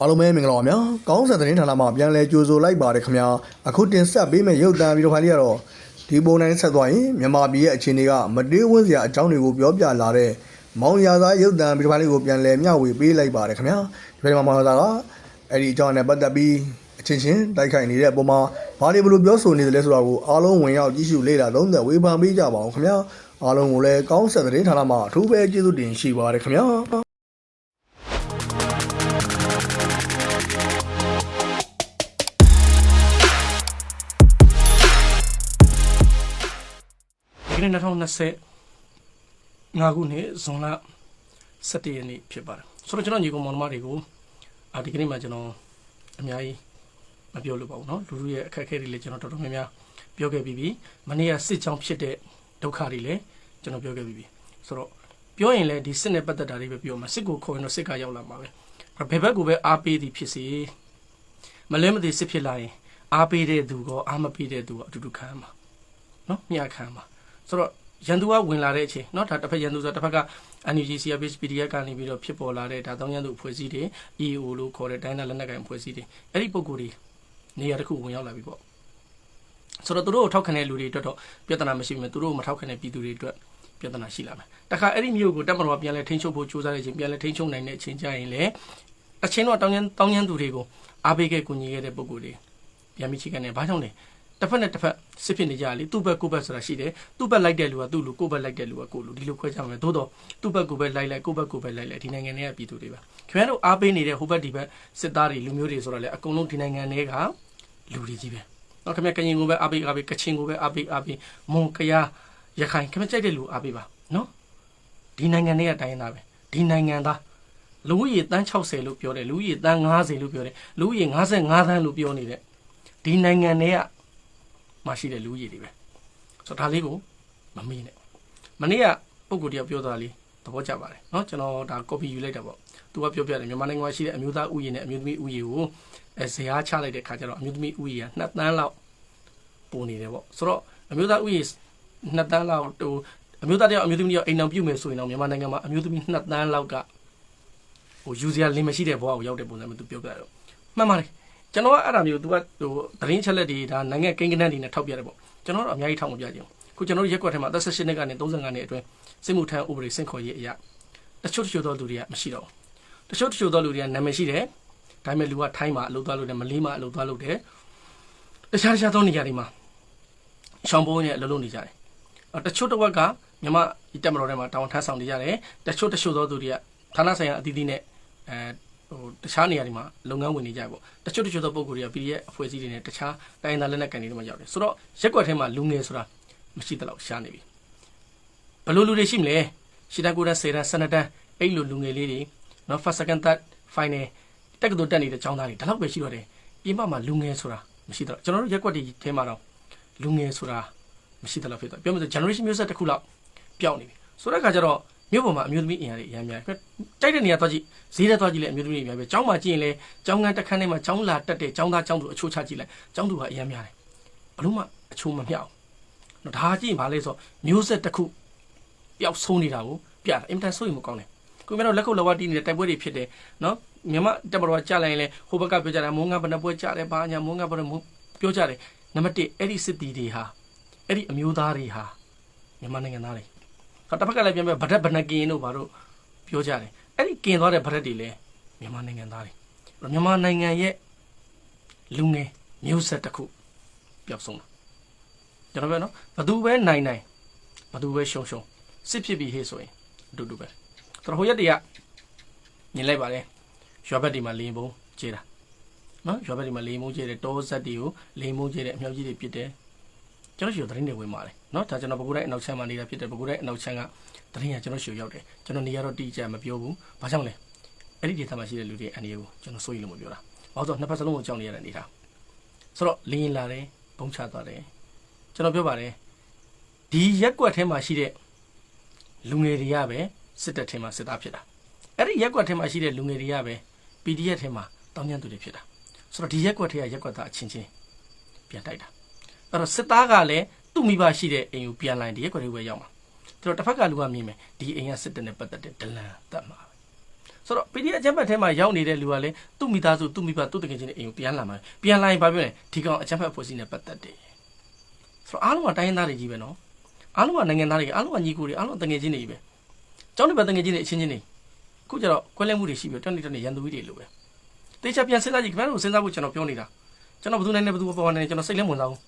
အားလုံးပဲမင်္ဂလာပါဗျာ။ကောင်းစံသတင်းဌာနမှာပြန်လည်ကြိုဆိုလိုက်ပါတယ်ခင်ဗျာ။အခုတင်ဆက်ပေးမယ့်ရုပ်သံဗီဒီယိုဖိုင်လေးကတော့ဒီပုံတိုင်းဆက်သွားရင်မြန်မာပြည်ရဲ့အခြေအနေကမတေးဝန်းစရာအကြောင်းတွေကိုပြောပြလာတဲ့မောင်ရသားရုပ်သံဗီဒီယိုဖိုင်လေးကိုပြန်လည်မျှဝေပေးလိုက်ပါတယ်ခင်ဗျာ။ဒီမှာမောင်ရသားကအဲ့ဒီအကြောင်းနဲ့ပတ်သက်ပြီးအချင်းချင်းတိုက်ခိုက်နေတဲ့အပေါ်မှာဘာတွေဘယ်လိုပြောဆိုနေသလဲဆိုတာကိုအားလုံးဝင်ရောက်ကြည့်ရှုလေ့လာသုံးသပ်ဝေဖန်ပေးကြပါအောင်ခင်ဗျာ။အားလုံးကိုလည်းကောင်းစံသတင်းဌာနမှာအထူးပဲကျေးဇူးတင်ရှိပါတယ်ခင်ဗျာ။ ဒီကနေ့2020ငါခုနှစ်ဇွန်လ17ရက်နေ့ဖြစ်ပါတယ်ဆိုတော့ကျွန်တော်ညီကောင်မောင်နှမတွေကိုအာဒီကနေ့မှကျွန်တော်အများကြီးမပြောလို့ပါဘူးเนาะလူလူရဲ့အခက်အခဲတွေလည်းကျွန်တော်တော်တော်များများပြောခဲ့ပြီးပြီမနေ့ကစစ်ကြောင်းဖြစ်တဲ့ဒုက္ခတွေလည်းကျွန်တော်ပြောခဲ့ပြီးပြီဆိုတော့ပြောရင်လည်းဒီစစ်နဲ့ပတ်သက်တာတွေပဲပြောမှာစစ်ကိုခေါ်ရင်တော့စစ်ကရောက်လာမှာပဲဘယ်ဘက်ကပဲအားပေးသည်ဖြစ်စေမလဲမသိစစ်ဖြစ်လာရင်အားပေးတဲ့သူကောအားမပေးတဲ့သူကောအတူတူခံရမှာเนาะမျှခံရမှာ ဆိုတော့ရန်သူကဝင်လာတဲ့အချိန်เนาะဒါတစ်ဖက်ရန်သူဆိုတော့တစ်ဖက်က NUG CRPH PDF ကနေပြီးတော့ဖြစ်ပေါ်လာတဲ့ဒါတောင်းရန်သူအဖွဲ့အစည်းတွေ EO လို့ခေါ်တဲ့တိုင်းဒေသလက်နက်ကိုင်အဖွဲ့အစည်းတွေအဲ့ဒီပုံကိုယ်တွေနေရာတစ်ခုဝင်ရောက်လာပြီပေါ့ဆိုတော့သူတို့ကိုထောက်ခံတဲ့လူတွေအတွက်တော့ပြဿနာမရှိဘူးမြဲသူတို့ကိုမထောက်ခံတဲ့ပြည်သူတွေအတွက်ပြဿနာရှိလာမယ်တခါအဲ့ဒီမျိုးကိုတက်မတော်ကပြန်လဲထိန်းချုပ်ဖို့ကြိုးစားတဲ့အချိန်ပြန်လဲထိန်းချုပ်နိုင်တဲ့အချိန်ကျရင်လေအချင်းတော့တောင်းရန်တောင်းရန်သူတွေကိုအားပေးခဲ့ကူညီခဲ့တဲ့ပုံကိုယ်တွေပြန်ပြီးချိကနေဘာကြောင့်လဲ တစ်ဖက်နဲ့တစ်ဖက်စစ်ဖြစ်နေကြလေသူ့ဘက်ကိုယ့်ဘက်ဆိုတာရှိတယ်သူ့ဘက်လိုက်တဲ့လူကသူ့လူကိုယ့်ဘက်လိုက်တဲ့လူကကိုယ့်လူဒီလိုခွဲခြားမယ်သို့တော့သူ့ဘက်ကိုယ်ဘက်လိုက်လိုက်ကိုယ့်ဘက်ကိုယ်ဘက်လိုက်လိုက်ဒီနိုင်ငံတွေကပြည်သူတွေပါခင်ဗျားတို့အားပေးနေတဲ့ဟိုဘက်ဒီဘက်စစ်သားတွေလူမျိုးတွေဆိုတာလေအကုန်လုံးဒီနိုင်ငံတွေကလူတွေကြီးပဲနော်ခင်ဗျာကရင်ကိုပဲအားပေးအားပေးကချင်ကိုပဲအားပေးအားပေးမွန်ကယားရခိုင်ခင်ဗျာကြိုက်တဲ့လူအားပေးပါနော်ဒီနိုင်ငံတွေကတိုင်းသားပဲဒီနိုင်ငံသားလူဦးရေတန်း60လို့ပြောတယ်လူဦးရေတန်း90လို့ပြောတယ်လူဦးရေ55သန်းလို့ပြောနေတဲ့ဒီနိုင်ငံတွေကမ ရှိတဲ့လူကြီးတွေပဲဆိုတော့ဒါလေးကိုမမေ့နဲ့မနေ့ကပုံကိုတယောက်ပြောသွားတာလေးသဘောကျပါတယ်เนาะကျွန်တော်ဒါ copy ယူလိုက်တာပေါ့သူကပြောပြတယ်မြန်မာနိုင်ငံမှာရှိတဲ့အမျိုးသားဥယျာဉ်နဲ့အမျိုးသမီးဥယျာဉ်ကိုအဲဇရာချလိုက်တဲ့ခါကျတော့အမျိုးသမီးဥယျာဉ်က2တန်းလောက်ပုံနေတယ်ပေါ့ဆိုတော့အမျိုးသားဥယျာဉ်2တန်းလောက်ဟိုအမျိုးသားတယောက်အမျိုးသမီးတယောက်အိမ်အောင်ပြုတ်မယ်ဆိုရင်တော့မြန်မာနိုင်ငံမှာအမျိုးသမီး2တန်းလောက်ကဟိုယူစရာလင်းမရှိတဲ့ဘဝကိုရောက်တဲ့ပုံစံမျိုးသူပြောပြတယ်မှန်ပါတယ် ကျွန်တော်ကအဲ့ဒါမျိုး तू ကဟိုသတင်းချက်လက်တွေဒါနိုင်ငံကိန်းကနန်းတွေနဲ့ထောက်ပြတယ်ပေါ့ကျွန်တော်တို့အများကြီးထောက်မပြကြဘူးခုကျွန်တော်တို့ရက်ကွက်ထဲမှာ18နှစ်ကနေ35နှစ်အတွင်းစစ်မှုထမ်းဥပဒေစင့်ခေါ်ရေးအရာတချို့တချို့သောလူတွေကမရှိတော့ဘူးတချို့တချို့သောလူတွေကနာမည်ရှိတယ်ဒါပေမဲ့လူကထိုင်းမှာအလုပ်သွားလုပ်တယ်မလေးမှာအလုပ်သွားလုပ်တယ်တခြားတခြားသောနေရာတွေမှာရှောင်းပိုးနဲ့အလုပ်လုပ်နေကြတယ်အော်တချို့တစ်ဝက်ကမြန်မာတက်မတော်ထဲမှာတောင်းထမ်းဆောင်နေကြတယ်တချို့တချို့သောသူတွေကဌာနဆိုင်ရာအသီးသီးနဲ့အဲ ဟိုတခြားနေရာတွေမှာလုပ်ငန်းဝင်နေကြပေါ့တချို့တချို့သောပုံကိုယ်တွေက PDF အဖွဲ့အစည်းတွေနဲ့တခြားတိုင်းဒေသလက်နက်ကန်တွေမှာရောက်တယ်ဆိုတော့ရက်ကွက်ထဲမှာလူငယ်ဆိုတာမရှိတော့ရှားနေပြီဘယ်လိုလူတွေရှိမလဲရှီတန်ကိုရန်စေရန်ဆနတန်အဲ့လိုလူငယ်လေးတွေနော် first second third final တက်ကတူတက်နေတဲ့ចောင်းသားတွေဒါတော့ပဲရှိတော့တယ်ပြင်ပမှာလူငယ်ဆိုတာမရှိတော့ကျွန်တော်တို့ရက်ကွက်တွေထဲမှာတော့လူငယ်ဆိုတာမရှိတော့ဖြစ်တော့ပြောမှဆို generation မျိုးဆက်တစ်ခုလောက်ပျောက်နေပြီဆိုတဲ့အခါကျတော့ မြို့ပေါ်မှာအမျိုးသမီးအင်အားတွေအများများတိုက်တဲ့နေရာသွားကြည့်ဈေးထဲသွားကြည့်လဲအမျိုးသမီးတွေအများပဲကျောင်းမှာကြည့်ရင်လဲကျောင်းကန်းတစ်ခန်းထဲမှာကျောင်းလာတက်တဲ့ကျောင်းသားကျောင်းသူအချိုးချကြည့်လိုက်ကျောင်းသူကအများများတယ်ဘလို့မှအချိုးမမြောက်နော်ဒါကြည့်ရင်ဘာလဲဆိုမျိုးဆက်တစ်ခုပျောက်ဆုံးနေတာကိုပြတာအင်တန်ဆိုရင်မကောင်းတယ်ကိုမျိုးတော့လက်ခုပ်လက်ဝါးတီးနေတဲ့တိုက်ပွဲတွေဖြစ်တယ်နော်မြန်မာတက်မတော်ကကြာလိုက်ရင်လဲဟိုဘက်ကပြောကြတာမုန်းငါဘယ်နှပွဲကြာတယ်ဘာညာမုန်းငါဘယ်နှပြောကြတယ်နံပါတ်1အဲ့ဒီစစ်တီတွေဟာအဲ့ဒီအမျိုးသားတွေဟာမြန်မာနိုင်ငံသားတွေ တော့တစ်ဖက်ကလည်းပြန်ပြဗဒက်ဗနကင်းတို့ဘာတို့ပြောကြတယ်အဲ့ဒီကင်သွားတဲ့ဗဒက်တွေလည်းမြန်မာနိုင်ငံသားတွေအဲ့တော့မြန်မာနိုင်ငံရဲ့လူငယ်မျိုးဆက်တစ်ခုပျောက်ဆုံးတာကျွန်တော်ပြောနော်ဘသူပဲနိုင်နိုင်ဘသူပဲရှုံရှုံစစ်ဖြစ်ပြီးဟေးဆိုရင်အတူတူပဲဆိုတော့ဟိုရက်တည်းကမြင်လိုက်ပါလေရွာဘက်ဒီမှာလေရင်ပုံကျေးတာနော်ရွာဘက်ဒီမှာလေရင်ပုံကျေးတယ်တောဆက်တွေကိုလေရင်ပုံကျေးတယ်အမြောက်ကြီးတွေပြစ်တယ်ကျွန်တော်ရှိကိုသတင်းတွေဝင်ပါတယ် နော်ဒါကျွန်တော်ပဲခူးတိုင်းအနောက်ချမ်းမှာနေတာဖြစ်တယ်ပဲခူးတိုင်းအနောက်ချမ်းကတရင်ကကျွန်တော်ရှေ့ရောက်တယ်ကျွန်တော်နေရာတော့တိကျမပြောဘူးဘာကြောင့်လဲအဲ့ဒီဒေသမှာရှိတဲ့လူတွေအနေကိုကျွန်တော်စိုးရိမ်လို့မပြောတာဘာလို့ဆိုတော့နှစ်ဖက်စလုံးကိုကြောက်နေရတဲ့အနေထားဆိုတော့လင်းရင်လာတယ်ဘုံချသွားတယ်ကျွန်တော်ပြောပါတယ်ဒီရက်ကွက်ထဲမှာရှိတဲ့လူငယ်တွေကပဲစစ်တပ်ထဲမှာစစ်သားဖြစ်တာအဲ့ဒီရက်ကွက်ထဲမှာရှိတဲ့လူငယ်တွေကပဲ PDF ထဲမှာတောင်းကျမ်းသူတွေဖြစ်တာဆိုတော့ဒီရက်ကွက်ထဲကရက်ကွက်သားအချင်းချင်းပြန်တိုက်တာအဲ့တော့စစ်သားကလည်း သူ့မိဘရှိတဲ့အိမ်ကိုပြန်လာရင်ဒီရက်ကွက်လေးပဲရောက်မှာဒါတော့တစ်ဖက်ကလူကမြင်မယ်ဒီအိမ်ကစစ်တပ်နဲ့ပတ်သက်တဲ့ဒလန်တတ်မှာပဲဆိုတော့ PDF အကြမ်းဖက်ထဲမှာရောက်နေတဲ့လူကလည်းသူ့မိသားစုသူ့မိဘသူ့တကယ်ချင်းတဲ့အိမ်ကိုပြန်လာမှာပြန်လာရင်ဘာပြောလဲဒီကောင်အကြမ်းဖက်ဖွဲ့စည်းနေပတ်သက်တယ်ဆိုတော့အားလုံးကတိုင်းရင်းသားတွေကြီးပဲနော်အားလုံးကနိုင်ငံသားတွေအားလုံးကညီကိုတွေအားလုံးကတကယ်ချင်းတွေကြီးပဲကျောင်းတွေပဲတကယ်ချင်းတွေအချင်းချင်းတွေအခုကျတော့ကွဲလဲမှုတွေရှိပြီးတော့တနေ့တနေ့ရန်သူကြီးတွေလိုပဲတေချာပြန်စဉ်းစားကြည့်ခင်ဗျားတို့စဉ်းစားဖို့ကျွန်တော်ပြောနေတာကျွန်တော်ဘယ်သူနိုင်လဲဘယ်သူပေါ်နိုင်လဲကျွန်တော်စိတ်လဲဝင်စားဘူး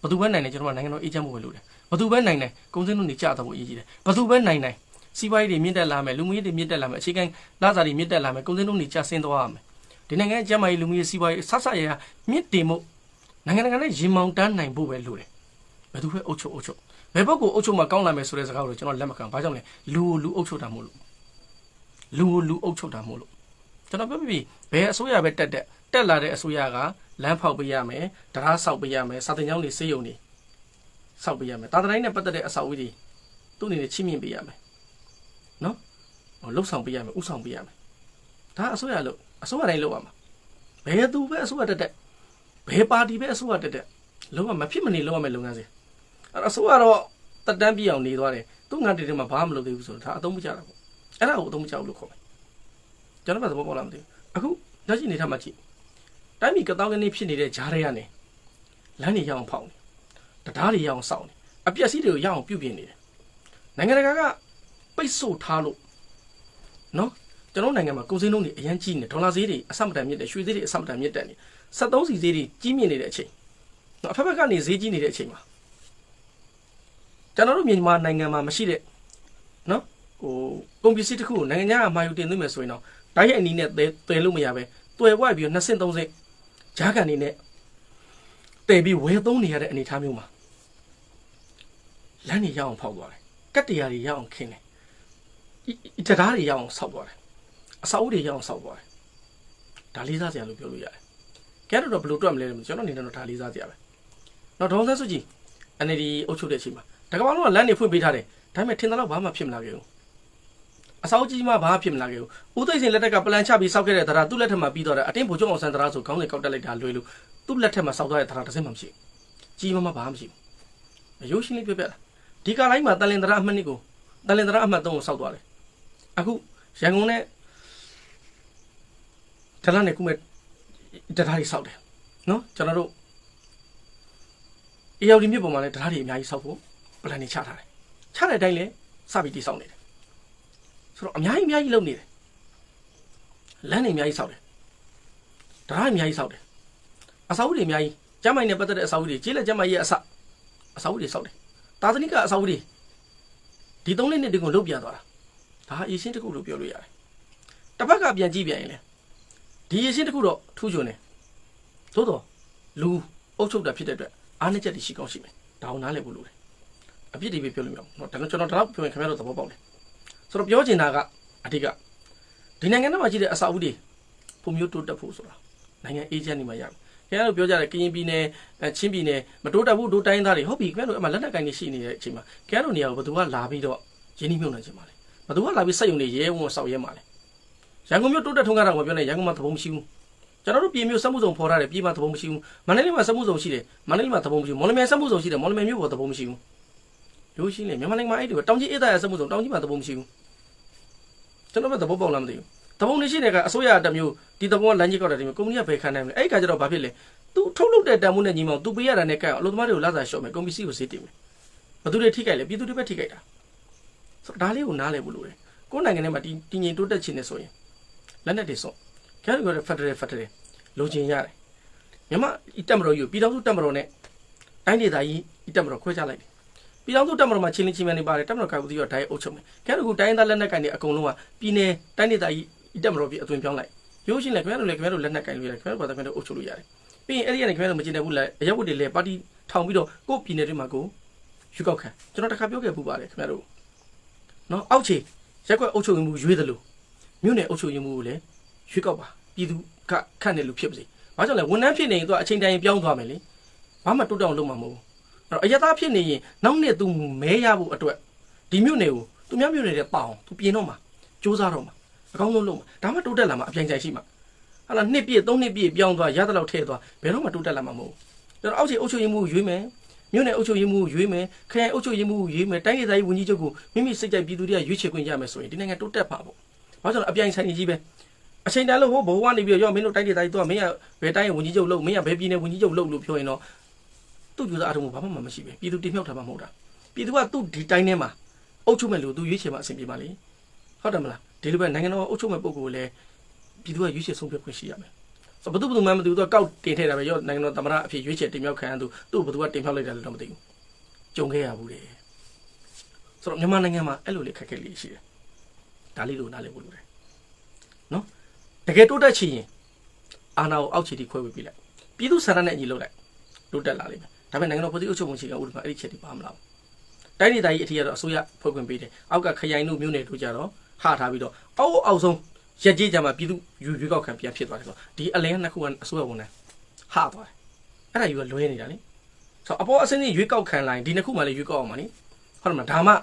ဘယ်သူပဲနိုင်လဲကျွန်တော်နိုင်ငံတော်အေးချမ်းမှုပဲလို့တယ်ဘယ်သူပဲနိုင်လဲကုန်စည်နှုန်းတွေကျတော့ဖို့အရေးကြီးတယ်ဘယ်သူပဲနိုင်နိုင်စီးပွားရေးတွေမြင့်တက်လာမယ်လူမှုရေးတွေမြင့်တက်လာမယ်အခြေခံလစာတွေမြင့်တက်လာမယ်ကုန်စည်နှုန်းတွေကျဆင်းသွားရမယ်ဒီနိုင်ငံအကျမ်းမာရေးလူမှုရေးစီးပွားရေးဆဆရရမြင့်တင်မှုနိုင်ငံတကာနဲ့ရင်မောင်တန်းနိုင်ဖို့ပဲလိုတယ်ဘယ်သူပဲအုပ်ချုပ်အုပ်ချုပ်ဘယ်ဘက်ကိုအုပ်ချုပ်မှကောင်းလာမယ်ဆိုတဲ့စကားကိုကျွန်တော်လက်မခံဘာကြောင့်လဲလူကိုလူအုပ်ချုပ်တာမို့လို့လူကိုလူအုပ်ချုပ်တာမို့လို့ကျွန်တော်ပြောပြပြီဘယ်အစိုးရပဲတက်တက် တက်လာတဲ့အစိုးရကလမ်းဖောက်ပေးရမယ်တရားဆောက်ပေးရမယ်စာတင်ကျောင်းတွေစေယုံတွေဆောက်ပေးရမယ်တာတတိုင်းနဲ့ပတ်သက်တဲ့အဆောက်အဦတွေသူ့အနေနဲ့ချိမြင့်ပေးရမယ်နော်ဟိုလှုပ်ဆောင်ပေးရမယ်ဥဆောင်ပေးရမယ်ဒါအစိုးရလို့အစိုးရတိုင်းလုပ်ရမှာဘယ်သူပဲအစိုးရတက်တက်ဘယ်ပါတီပဲအစိုးရတက်တက်လုံးဝမဖြစ်မနေလုံးဝမယ်လုပ်ငန်းစဉ်အဲ့တော့အစိုးရတော့တက်တန်းပြအောင်နေသွားတယ်သူ့ငါတေတေမှာဘာမှမလုပ်သေးဘူးဆိုတော့ဒါအသုံးမကျတာပေါ့အဲ့ဒါကိုအသုံးမကျဘူးလို့ခေါ်မယ်ကျွန်တော်ကသဘောပေါက်လားမသိဘူးအခုလက်ရှိနေထားမှကြည့် တိုင်းပြည်ကတောင်းကနေဖြစ်နေတဲ့ဂျားတွေကနေလမ်းတွေရအောင်ဖောက်နေတရားတွေရအောင်စောင့်နေအပြက်စီးတွေကိုရအောင်ပြုတ်ပြင်နေတယ်နိုင်ငံတကာကပိတ်ဆို့ထားလို့နော်ကျွန်တော်နိုင်ငံမှာကုန်စည်နှုန်းတွေအရန်ကြီးနေဒေါ်လာဈေးတွေအဆမတန်မြင့်တယ်ရွှေဈေးတွေအဆမတန်မြင့်တယ်နေ73စီဈေးတွေကြီးမြင့်နေတဲ့အချိန်နော်အဖက်ဖက်ကနေဈေးကြီးနေတဲ့အချိန်မှာကျွန်တော်တို့မြန်မာနိုင်ငံမှာမရှိတဲ့နော်ဟိုကုန်ပစ္စည်းတစ်ခုကိုနိုင်ငံခြားကမှာယူတင်သွင်းမယ်ဆိုရင်တော့တိုက်ရိုက်အနည်းနဲ့သွယ်လို့မရပဲသွယ်ဝိုက်ပြီးတော့2ဆင့်3ဆင့် ဂျားကန်နေနဲ့တည်ပြီးဝယ်သုံးနေရတဲ့အနေအထားမျိုးမှာလမ်းတွေရအောင်ဖောက်သွားတယ်ကတ်တရားတွေရအောင်ခင်းတယ်ဤတရားတွေရအောင်ဆောက်သွားတယ်အစာအုပ်တွေရအောင်ဆောက်သွားတယ်ဒါလေးစားစရာလို့ပြောလို့ရတယ်ကဲတော့ဘယ်လိုတွက်မလဲလို့ကျွန်တော်အနေနဲ့တော့ဒါလေးစားစရာပဲတော့ဒေါန်ဆန်းစုကြည် NLD အုပ်ချုပ်တဲ့အချိန်မှာတကမ္ဘာလုံးကလမ်းတွေဖွင့်ပေးထားတယ်ဒါပေမဲ့ထင်တယ်လို့ဘာမှဖြစ်မလာခဲ့ဘူး အစာအုပ်ကြီးမှဘာမှဖြစ်မလာခဲ့ဘူးဦးသိန်းစင်လက်ထက်ကပလန်ချပြီးစောက်ခဲ့တဲ့တရားသူ့လက်ထက်မှာပြီးတော့တယ်အတင်းဗိုလ်ချုပ်အောင်ဆန်းတရားဆိုခေါင်းစဉ်ကောက်တက်လိုက်တာလွယ်လို့သူ့လက်ထက်မှာစောက်သွားတဲ့တရားတစ်စက်မှမရှိဘူးကြီးမမဘာမှမရှိဘူးအယိုးရှင်းလေးပြပြတာဒီကာလိုင်းမှာတန်လင်တရားအမှတ်နှစ်ကိုတန်လင်တရားအမှတ်သုံးကိုစောက်သွားတယ်အခုရန်ကုန်နဲ့တလန်နဲ့ကုမဲ့တရားတွေစောက်တယ်နော်ကျွန်တော်တို့အေယော်ဒီမြစ်ပေါ်မှာလည်းတရားတွေအများကြီးစောက်ဖို့ပလန်တွေချထားတယ်ချတဲ့အတိုင်းလဲစပြီးတိစောက်နေတယ် ဆိုတော့အများကြီးအများကြီးလုပ်နေတယ်လမ်းတွေအများကြီးစောက်တယ်တရားတွေအများကြီးစောက်တယ်အစာအုပ်တွေအများကြီးကျမ်းမိုင်နဲ့ပတ်သက်တဲ့အစာအုပ်တွေကျေးလက်ကျမ်းမိုင်ရဲ့အစအစာအုပ်တွေစောက်တယ်တာသနိကအစာအုပ်တွေဒီသုံးလေးနှစ်တည်းကိုလုတ်ပြသွားတာဒါအရေးရှင်းတစ်ခုလို့ပြောလို့ရတယ်တစ်ဖက်ကပြန်ကြည့်ပြန်ရင်လေဒီအရေးရှင်းတစ်ခုတော့ထူးချွန်တယ်သို့တော့လူအုပ်ချုပ်တာဖြစ်တဲ့အတွက်အားနည်းချက်တွေရှိကောင်းရှိမယ်ဒါအောင်နားလည်ဖို့လိုတယ်အပြစ်တွေပဲပြောလို့မရဘူးเนาะဒါကကျွန်တော်တော့ပြောရင်ခင်ဗျားတို့သဘောပေါက်တယ် ဆိုတော့ပြောချင်တာကအဓိကဒီနိုင်ငံထဲမှာရှိတဲ့အစာအုပ်တွေပုံမျိုးတိုးတက်ဖို့ဆိုတာနိုင်ငံအေဂျင့်တွေမှာရမယ်ခင်ဗျားတို့ပြောကြတယ်ကရင်ပြည်နယ်ချင်းပြည်နယ်မတိုးတက်ဘူးဒိုးတိုင်းသားတွေဟုတ်ပြီခင်ဗျားတို့အမှလက်နက်ကိုင်တွေရှိနေတဲ့အချိန်မှာခင်ဗျားတို့နေရာကိုဘယ်သူကလာပြီးတော့ရင်းနှီးမြှုပ်နှံချင်ပါလဲဘယ်သူကလာပြီးစက်ရုံတွေရဲဝံစောက်ရဲမှာလဲရန်ကုန်မြို့တိုးတက်ထုံးကားတာကိုပြောနေရန်ကုန်မှာသဘုံမရှိဘူးကျွန်တော်တို့ပြည်မြို့စက်မှုဆောင်ဖော်ထားတယ်ပြည်မှာသဘုံမရှိဘူးမန္တလေးမှာစက်မှုဆောင်ရှိတယ်မန္တလေးမှာသဘုံမရှိဘူးမော်လမြိုင်စက်မှုဆောင်ရှိတယ်မော်လမြိုင်မြို့ပေါ်သဘုံမရှိဘူးလို့ရှိရင်မြန်မာနိုင်ငံမှာအဲ့ဒီတောင်ကြီးအေးသားရစက်မှုဆောင်တောင်ကြီးမှာသဘုံမရှိဘူး ကျွန်တော်ပဲသဘောပေါက်လားမသိဘူးသဘုံနေရှိတဲ့ကအစိုးရတစ်မျိုးဒီသဘုံကလမ်းကြီးကောက်တာဒီမျိုးကုမ္ပဏီကဘယ်ခံနိုင်မလဲအဲ့ဒီကကြတော့ဘာဖြစ်လဲသူထုတ်လုပ်တဲ့တန်ဖိုးနဲ့ညီမောင်သူပေးရတာနဲ့ကဲအလုပ်သမားတွေကိုလာစားလျှော့မယ်ကုန်ပစ္စည်းကိုဈေးတင်မယ်ဘယ်သူတွေထိခိုက်လဲပြည်သူတွေပဲထိခိုက်တာဆိုတော့ဒါလေးကိုနားလည်ဖို့လိုတယ်ကိုယ်နိုင်ငံထဲမှာဒီတည်ငြိမ်တိုးတက်ခြင်းနဲ့ဆိုရင်လက်နက်တွေစော့ကျန်တဲ့ဖက်ဒရယ်ဖက်ဒရယ်လိုချင်ရတယ်မြန်မာဤတက်မတော်ယူပြည်တော်စုတက်မတော်နဲ့တိုင်းဒေသကြီးဤတက်မတော်ခွဲခြားလိုက်တယ် ပြည်တော်စုတက်မတော်မှာချင်းလင်းချင်းမြန်နေပါတယ်တက်မတော်ကဘူးတီရောဒိုင်အုပ်ချုပ်မယ်ကျန်တဲ့ခုတိုင်းသားလက်နက်ကန်တွေအကုန်လုံးကပြည်နယ်တိုင်းဒေသကြီးဤတက်မတော်ပြည်အသွင်ပြောင်းလိုက်ရိုးရှင်းလေခင်ဗျားတို့လည်းခင်ဗျားတို့လက်နက်ကန်လို့ရတယ်ခင်ဗျားတို့ဘာသာခင်ဗျားတို့အုပ်ချုပ်လို့ရတယ်ပြီးရင်အဲ့ဒီကနေခင်ဗျားတို့မကျင်တဲ့ဘူးလေအရက်ဝတ်တွေလည်းပါတီထောင်ပြီးတော့ကို့ပြည်နယ်တွေမှာကိုရွေးကောက်ခံကျွန်တော်တခါပြောခဲ့ပူပါတယ်ခင်ဗျားတို့နော်အောက်ခြေရက်ကွက်အုပ်ချုပ်ရေးမှုရွေးတယ်လို့မြို့နယ်အုပ်ချုပ်ရေးမှုကိုလည်းရွေးကောက်ပါပြည်သူကခန့်တယ်လို့ဖြစ်ပါစေ။ဘာကြောင့်လဲဝန်ထမ်းဖြစ်နေရင်သူကအချိန်တိုင်းပြောင်းသွားမယ်လေ။ဘာမှတိုးတက်အောင်လုပ်မှာမဟုတ်ဘူး။အဲ့ တော့အယက်သားဖြစ်နေရင်နောက်နှစ်သူမဲရဖို့အတွက်ဒီမြို့နယ်ကိုသူများမြို့နယ်တွေပေါအောင်သူပြင်တော့မှာစူးစမ်းတော့မှာအကောင်းဆုံးလုပ်မှာဒါမှတိုးတက်လာမှာအပြိုင်ဆိုင်ရှိမှာဟာလားနှစ်ပြည့်သုံးနှစ်ပြည့်ပြောင်းသွားရတဲ့လောက်ထည့်သွားဘယ်တော့မှတိုးတက်လာမှာမဟုတ်ဘူး။ကျွန်တော်အောက်ခြေအုပ်ချုပ်ရေးမှုရွေးမယ်မြို့နယ်အုပ်ချုပ်ရေးမှုရွေးမယ်ခရိုင်အုပ်ချုပ်ရေးမှုရွေးမယ်တိုင်းဒေသကြီးဝန်ကြီးချုပ်ကိုမိမိစိတ်ကြိုက်ပြည်သူတွေကရွေးချယ်ခွင့်ရမယ်ဆိုရင်ဒီနိုင်ငံတိုးတက်ပါပေါ့ဘာလို့လဲအပြိုင်ဆိုင်ကြီးပဲအချိန်တန်လို့ဟိုဘိုးကနေပြီးတော့ရောမင်းတို့တိုက်တဲ့တိုက်တော့မင်းကဘယ်တိုင်းရဲ့ဝင်ကြီးချုပ်လို့မင်းကဘယ်ပြည်နယ်ဝင်ကြီးချုပ်လို့လို့ပြောရင်တော့ သူ့ကြိုးစားအထုံးဘာမှမရှိပဲပြည်သူတင်မြှောက်ထားမှာမဟုတ်တာပြည်သူကသူ့ဒီတိုင်းထဲမှာအုပ်ချုပ်မဲ့လူသူရွေးချယ်မှာအဆင်ပြေပါလေဟုတ်တယ်မလားဒီလိုပဲနိုင်ငံတော်အုပ်ချုပ်မဲ့ပုဂ္ဂိုလ်လည်းပြည်သူကရွေးချယ်ဆုံးဖြတ်ခွင့်ရှိရမယ်ဆိုတော့ဘယ်သူဘယ်သူမှမသိဘူးသူကကောက်တင်ထည့်တာပဲရောနိုင်ငံတော်သမ္မတအဖြစ်ရွေးချယ်တင်မြှောက်ခံရသူသူ့ဘယ်သူကတင်မြှောက်လိုက်တယ်လည်းတော့မသိဘူးကြုံခဲ့ရဘူးလေဆိုတော့မြန်မာနိုင်ငံမှာအဲ့လိုလေခက်ခဲလေးရှိတယ်ဒါလေးလို့နားလည်ဖို့လိုတယ်နော်တကယ်တိုးတက်ချင်ရင်အာဏာကိုအောက်ခြေထိခွဲဝေပေးလိုက်ပြည်သူစံတနဲ့အညီလုပ်လိုက်တိုးတက်လာလိမ့်မယ် ဒါပေမဲ့နိုင်ငံတော်ပြည်သူ့အုပ်ချုပ်မှုရှိကဥပဒေမှာအဲ့ဒီချက်တွေပါမလားတိုင်းဒေသကြီးအထီးကတော့အစိုးရဖွဲ့ခွင့်ပေးတယ်အောက်ကခရိုင်တို့မြို့နယ်တို့ကြတော့ဟထားပြီးတော့အောက်အောက်ဆုံးရက်ကြီးကြမှာပြည်သူယူရွေးကောက်ခံပြန်ဖြစ်သွားတယ်ဆိုတော့ဒီအလဲနှစ်ခုကအစိုးရဝန်ထမ်းဟသွားတယ်အဲ့ဒါယူကလွဲနေတာလေဆိုတော့အပေါ်အစင်းကြီးရွေးကောက်ခံလာရင်ဒီနှစ်ခုမှလည်းရွေးကောက်အောင်ပါနိဟုတ်တယ်မလားဒါမှ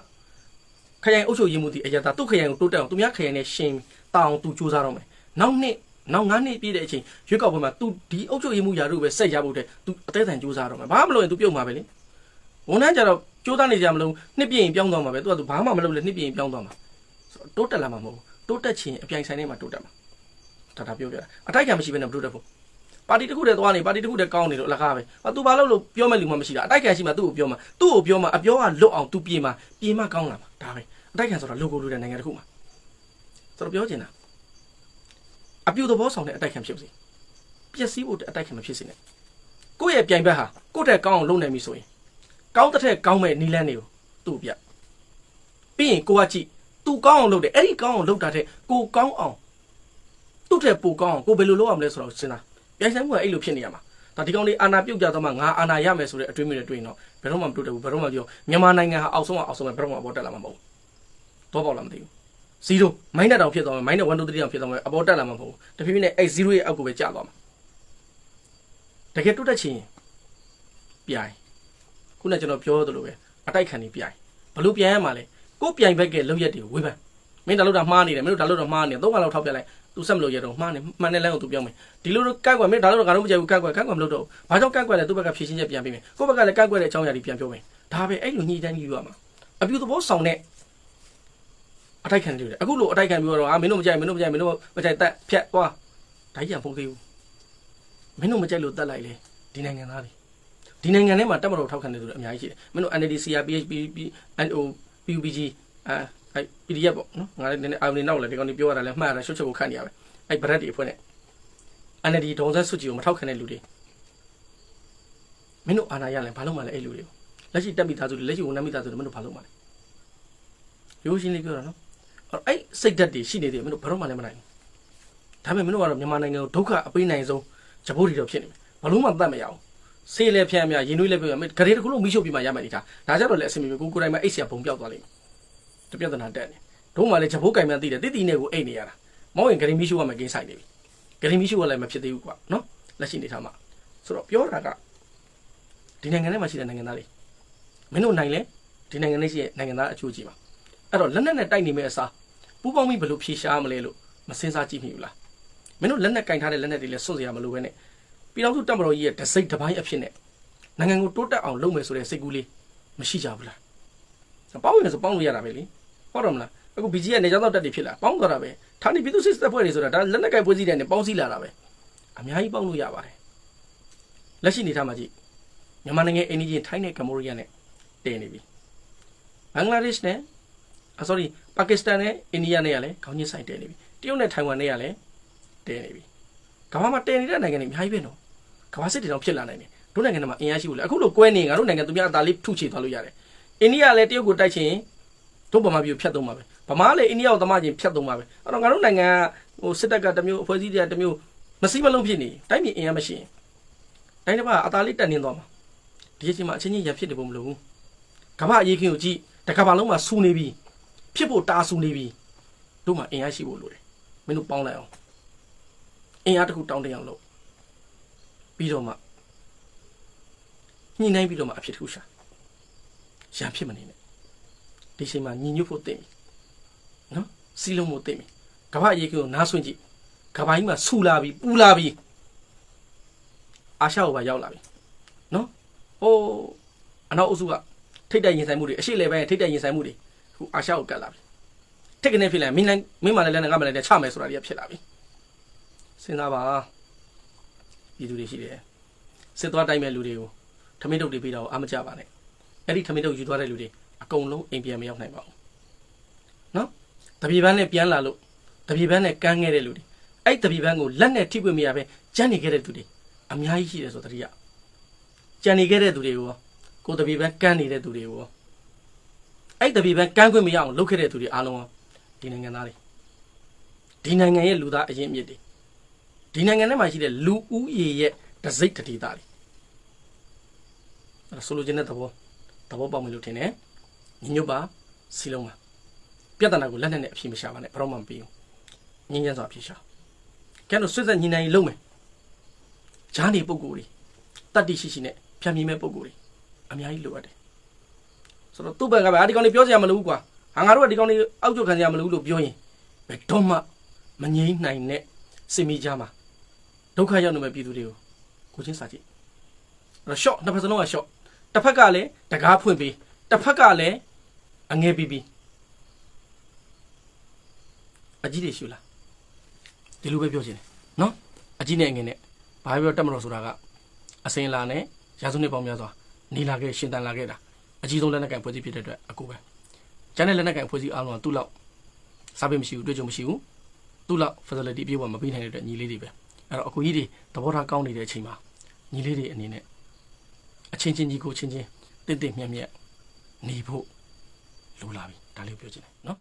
ခရိုင်အုပ်ချုပ်ရေးမှုဒီအရတာသူ့ခရိုင်ကိုတိုးတက်အောင်သူများခရိုင်နဲ့ရှင်တောင်းသူစူးစမ်းတော့မယ်နောက်နှစ် နောက်ငါးနှစ်ပြည့်တဲ့အချိန်ရွေးကောက်ပွဲမှာ तू ဒီအုပ်ချုပ်ရေးမှုယာတို့ပဲဆက်ရဖို့တဲ့ तू အသေးအံစူးစမ်းတော့မယ်ဘာမှမလုပ်ရင် तू ပြုတ်မှာပဲလေဝန်ထမ်းကြတော့စူးစမ်းနေကြမလို့နှစ်ပြည့်ရင်ပြောင်းသွားမှာပဲ तू က तू ဘာမှမလုပ်လဲနှစ်ပြည့်ရင်ပြောင်းသွားမှာဆိုတော့တိုးတက်လာမှာမဟုတ်ဘူးတိုးတက်ချင်အပြိုင်ဆိုင်ထဲမှာတိုးတက်မှာဒါဒါပြောပြတာအတိုက်ခံမရှိဘဲနဲ့မတိုးတက်ဘူးပါတီတစ်ခုတည်းသွားနေပါတီတစ်ခုတည်းကောင်းနေလို့အလကားပဲဟာ तू ဘာလုပ်လို့ပြောမဲ့လူမှမရှိတာအတိုက်ခံရှိမှသူ့ကိုပြောမှာသူ့ကိုပြောမှာအပြောကလွတ်အောင် तू ပြေမှာပြေမှာကောင်းလာမှာဒါပဲအတိုက်ခံဆိုတာ logo လိုတဲ့နိုင်ငံတစ်ခုမှာဆိုတော့ပြောချင်တာ အပြူသဘောဆောင်တဲ့အတိုက်ခံဖြစ်ပါစေပျက်စီးဖို့အတိုက်ခံမဖြစ်စေနဲ့ကိုယ့်ရဲ့ပြိုင်ဘက်ဟာကိုယ့်တဲ့ကောင်းအောင်လုပ်နိုင်ပြီဆိုရင်ကောင်းတဲ့ထက်ကောင်းမဲ့နီလန်းတွေကိုသူ့ပြပြီးရင်ကိုကကြည့်သူကောင်းအောင်လုပ်တယ်အဲ့ဒီကောင်းအောင်လုပ်တာတဲ့ကိုကောင်းအောင်သူ့တဲ့ပိုကောင်းအောင်ကိုဘယ်လိုလုပ်ရမလဲဆိုတော့စဉ်းစားပြိုင်ဆိုင်မှုကအဲ့လိုဖြစ်နေရမှာဒါဒီကောင်လေးအာနာပြုတ်ကြတော့မှငါအာနာရမယ်ဆိုတဲ့အတွေးမျိုးနဲ့တွေ့ရင်တော့ဘယ်တော့မှမတွေ့တယ်ဘူးဘယ်တော့မှပြောမြန်မာနိုင်ငံဟာအောက်ဆုံးကအောက်ဆုံးပဲဘယ်တော့မှအပေါ်တက်လာမှာမဟုတ်ဘူးတော့ပေါ့လားမသိဘူး 0မိုင်းနဲ့တောင်ဖြစ်သွားမယ်မိုင်းနဲ့1 2 3တောင်ဖြစ်သွားမယ်အပေါ်တက်လာမှာမဟုတ်ဘူးတဖြည်းဖြည်းနဲ့အဲ့0ရဲ့အောက်ကိုပဲကျသွားမှာတကယ်တိုးတက်ချင်ပြိုင်ခုနကကျွန်တော်ပြောသလိုပဲအတိုက်ခံနေပြိုင်ဘလို့ပြိုင်ရမှာလဲကိုပြိုင်ဘက်ကလောက်ရက်တွေကိုဝေဖန်မင်းဒါလို့တော့မှားနေတယ်မင်းတို့ဒါလို့တော့မှားနေတယ်သုံးခါလောက်ထောက်ပြလိုက်သူဆက်မလို့ရတော့မှားနေမှန်တဲ့လမ်းကိုသူပြောမယ်ဒီလိုကန့်ကွက်မင်းဒါလို့တော့ငါတို့မကြိုက်ဘူးကန့်ကွက်ကန့်ကွက်မလို့တော့ဘာကြောင့်ကန့်ကွက်လဲသူ့ဘက်ကဖြည့်ရှင်းချက်ပြန်ပေးမယ်ကိုယ့်ဘက်ကလည်းကန့်ကွက်တဲ့အကြောင်းအရာတွေပြန်ပြောမယ်ဒါပဲအဲ့လိုညှိတန်းကြီးယူရမှာအပြူသဘောဆောင်တဲ့ အတိုက်ခံတွေအခုလိုအတိုက်ခံပြောတော့အာမင်းတို့မကြိုက်မင်းတို့မကြိုက်မင်းတို့မကြိုက်တက်ဖြတ်သွားဒါကြီးကမဟုတ်သေးဘူးမင်းတို့မကြိုက်လို့တက်လိုက်လေဒီနိုင်ငံသားတွေဒီနိုင်ငံထဲမှာတက်မတော်ထောက်ခံနေသူတွေအများကြီးရှိတယ်မင်းတို့ NLD CRPH NO PUBG အဲအဲ PDF ပေါ့နော်ငါလည်းနည်းနည်းအာရုံနောက်လည်းဒီကောင်တွေပြောရတာလည်းမှားတာရှုပ်ချုပ်ကိုခတ်နေရပဲအဲဗရက်တွေအဖွဲ့နဲ့ NLD ဒေါ်ဆက်စုကြည်ကိုမထောက်ခံတဲ့လူတွေမင်းတို့အာဏာရလဲဘာလို့မှလဲအဲ့လူတွေကိုလက်ရှိတက်မိသားစုတွေလက်ရှိဝန်ထမ်းမိသားစုတွေမင်းတို့ဘာလို့မှလဲရိုးရှင်းလေးပြောတာနော် အဲ့စိတ်ဓာတ်တွေရှိနေတယ်မင်းတို့ဘာလို့မှလည်းမနိုင်ဘူးဒါပေမဲ့မင်းတို့ကတော့မြန်မာနိုင်ငံကိုဒုက္ခအပေးနိုင်ဆုံးဂျပိုးတွေတော့ဖြစ်နေမယ်ဘာလို့မှတတ်မရအောင်ဆေးလည်းဖြန့်မြရင်နှွေးလည်းပြရမယ်ဂရေတစ်ခုလုံးမိရှုပ်ပြီးမှရမယ်ဒီထားဒါကြတော့လည်းအဆင်ပြေကိုကိုယ်တိုင်မှအိတ်ဆရာဘုံပြောက်သွားလိမ့်မယ်တပြဿနာတက်နေတို့မှလည်းဂျပိုးကင်မှသိတယ်တိတိနဲ့ကိုအိတ်နေရတာမောင်းရင်ဂရေမိရှုပ်ရမယ်ကိန်းဆိုင်နေပြီဂရေမိရှုပ်ကလည်းမဖြစ်သေးဘူးကွာနော်လက်ရှိနေထားမှာဆိုတော့ပြောတာကဒီနိုင်ငံထဲမှာရှိတဲ့နိုင်ငံသားတွေမင်းတို့နိုင်လဲဒီနိုင်ငံထဲရှိတဲ့နိုင်ငံသားအချို့ကြီးပါ အဲ့တော့လက်နက်နဲ့တိုက်နေမယ့်အစားပူပေါင်းပြီးဘယ်လိုဖြေရှားမလဲလို့မစင်စားကြည့်မိဘူးလားမင်းတို့လက်နက်ကင်ထားတဲ့လက်နက်တွေလည်းစွန့်စရာမလိုပဲနဲ့ပြည်တော်စုတပ်မတော်ကြီးရဲ့ဒစိတ်တစ်ပိုင်းအဖြစ်နဲ့နိုင်ငံကိုတိုးတက်အောင်လုပ်မယ်ဆိုတဲ့စိတ်ကူးလေးမရှိကြဘူးလားပေါင်းရင်ဆိုပေါင်းလို့ရတာပဲလေဟုတ်တယ်မလားအခု BG ကနေကြောင်းတော့တက်တွေဖြစ်လာပေါင်းသွားတာပဲဌာနေပြည်သူစစ်တပ်ဖွဲ့တွေဆိုတာဒါလက်နက်ကင်ပွဲစည်းတဲ့နဲ့ပေါင်းစည်းလာတာပဲအများကြီးပေါင်းလို့ရပါတယ်လက်ရှိနေထားမှာကြည့်မြန်မာနိုင်ငံအိန္ဒိယထိုင်းနဲ့ကမ္ဘောဒီးယားနဲ့တည်နေပြီဘင်္ဂလားဒေ့ရှ်နဲ့ အ sorry ပါကစ္စတန်နဲ့အိန္ဒိယနဲ့ကလည်းခေါင်းချင်းဆိုင်တည်နေပြီတရုတ်နဲ့ထိုင်ဝမ်နဲ့ကလည်းတည်နေပြီကမ္ဘာမှာတည်နေတဲ့နိုင်ငံတွေအများကြီးပဲနော်ကမ္ဘာစစ်တွေတော့ဖြစ်လာနိုင်တယ်တို့နိုင်ငံတွေမှာအင်အားရှိဘူးလေအခုလိုကွဲနေငါတို့နိုင်ငံသူများအသာလေးထုချေသွားလို့ရတယ်အိန္ဒိယလည်းတရုတ်ကိုတိုက်ချင်တို့ဗမာပြည်ကိုဖျက်သုံးပါပဲဗမာလည်းအိန္ဒိယကိုသမားချင်းဖျက်သုံးပါပဲအဲ့တော့ငါတို့နိုင်ငံဟိုစစ်တပ်ကတစ်မျိုးအဖွဲ့အစည်းတွေကတစ်မျိုးမစည်းမလုံးဖြစ်နေတိုင်းပြည်အင်အားမရှိရင်တိုင်းတစ်ပါးအသာလေးတက်နေသွားမှာဒီအချိန်မှာအချင်းချင်းရဖြစ်နေဖို့မလိုဘူးကမ္ဘာအရေးခင်းကိုကြည့်တကမ္ဘာလုံးမှာစူနေပြီ ဖြစ်ဖို့တာစူနေပြီတို့မှာအင်အားရှိဖို့လိုတယ်မင်းတို့ပေါင်းလိုက်အောင်အင်အားတစ်ခုတောင်းတအောင်လုပ်ပြီးတော့မှညှိနှိုင်းပြီးတော့မှအဖြစ်တစ်ခုရှာရံဖြစ်မနေနဲ့ဒီချိန်မှာညီညွတ်ဖို့တင့်ပြီနော်စီလုံးဖို့တင့်ပြီကမ္ဘာအရေးကိုနားဆွင့်ကြည့်ကမ္ဘာကြီးမှာဆူလာပြီပူလာပြီအာရှကိုပါရောက်လာပြီနော်ဟိုအနောက်အုပ်စုကထိတ်တိုက်ရင်ဆိုင်မှုတွေအရှိလေပိုင်းထိတ်တိုက်ရင်ဆိုင်မှုတွေ အခုအာရှကိုကတ်လာပြီတက်ကနေဖြစ်လာမင်းလည်းမင်းမလည်းလည်းငါမလည်းလည်းချမယ်ဆိုတာကြီးဖြစ်လာပြီစဉ်းစားပါပြည်သူတွေရှိတယ်စစ်သွားတိုင်းမဲ့လူတွေကိုထမင်းတုပ်တွေပြီးတော့အာမကြပါနဲ့အဲ့ဒီထမင်းတုပ်ယူသွားတဲ့လူတွေအကုန်လုံးအိမ်ပြန်မရောက်နိုင်ပါဘူးနော်တပြေပန်းနဲ့ပြန်လာလို့တပြေပန်းနဲ့ကန်းခဲ့တဲ့လူတွေအဲ့တပြေပန်းကိုလက်နဲ့ထိပွင့်မရပဲကြမ်းနေခဲ့တဲ့သူတွေအများကြီးရှိတယ်ဆိုတတိယကြံနေခဲ့တဲ့သူတွေကိုရောကိုတပြေပန်းကန်းနေတဲ့သူတွေကိုရော အဲ့တပြေပန်းကန်းခွင့်မရအောင်လုပ်ခဲ့တဲ့သူတွေအားလုံးရောဒီနိုင်ငံသားတွေဒီနိုင်ငံရဲ့လူသားအရင်အမြစ်တွေဒီနိုင်ငံထဲမှာရှိတဲ့လူဦးရေရဲ့တစိတ်တတိသားတွေအဲ့ဒါဆိုလိုချင်တဲ့သဘောသဘောပေါက်မယ်လို့ထင်တယ်ညီညွတ်ပါစီလုံးပါပြဿနာကိုလက်နက်နဲ့အဖြေမရှာပါနဲ့ဘယ်တော့မှမပြီးဘူးငင်းချမ်းစွာအဖြေရှာကျန်တော့ဆွတ်သက်ညီနိုင်လုံးမယ်ဂျားနေပုံကိုယ်တွေတတ္တိရှိရှိနဲ့ဖြတ်မြင်မဲ့ပုံကိုယ်တွေအများကြီးလိုအပ်တယ် ဆိုတော့သူ့ဘက်ကပဲအာဒီကောင်လေးပြောစရာမလိုဘူးကွာဟာငါတို့ကဒီကောင်လေးအောက်ကျခံစရာမလိုဘူးလို့ပြောရင်ဘယ်တော့မှမငြိမ်းနိုင်တဲ့စင်မီကြားမှာဒုက္ခရောက်နေမဲ့ပြည်သူတွေကိုကိုချင်းစာကြည့်အဲ့တော့ short နှစ်ဖက်စလုံးက short တစ်ဖက်ကလည်းတကားဖွင့်ပြီးတစ်ဖက်ကလည်းအငဲပြီးပြီးအကြီးတွေရှူလားဒီလိုပဲပြောချင်တယ်နော်အကြီးနဲ့အငဲနဲ့ဘာပဲပြောတက်မလို့ဆိုတာကအစင်လာနဲ့ရာစုနှစ်ပေါင်းများစွာနေလာခဲ့ရှင်တန်လာခဲ့တာ အကြီးဆုံးလက်နက်ကင်ဖွဲ့စည်းဖြစ်တဲ့အတွက်အကူပဲကျန်တဲ့လက်နက်ကင်ဖွဲ့စည်းအားလုံးကသူ့လောက်စားပေးမရှိဘူးတွေ့ကြုံမရှိဘူးသူ့လောက် facility အပြည့်အဝမပေးနိုင်တဲ့အတွက်ညီလေးတွေပဲအဲ့တော့အကူကြီးတွေသဘောထားကောင်းနေတဲ့အချိန်မှာညီလေးတွေအနေနဲ့အချင်းချင်းကြီးကိုချင်းချင်းတင့်တင့်မြတ်မြတ်နေဖို့လိုလာပြီဒါလေးကိုပြောချင်တယ်နော်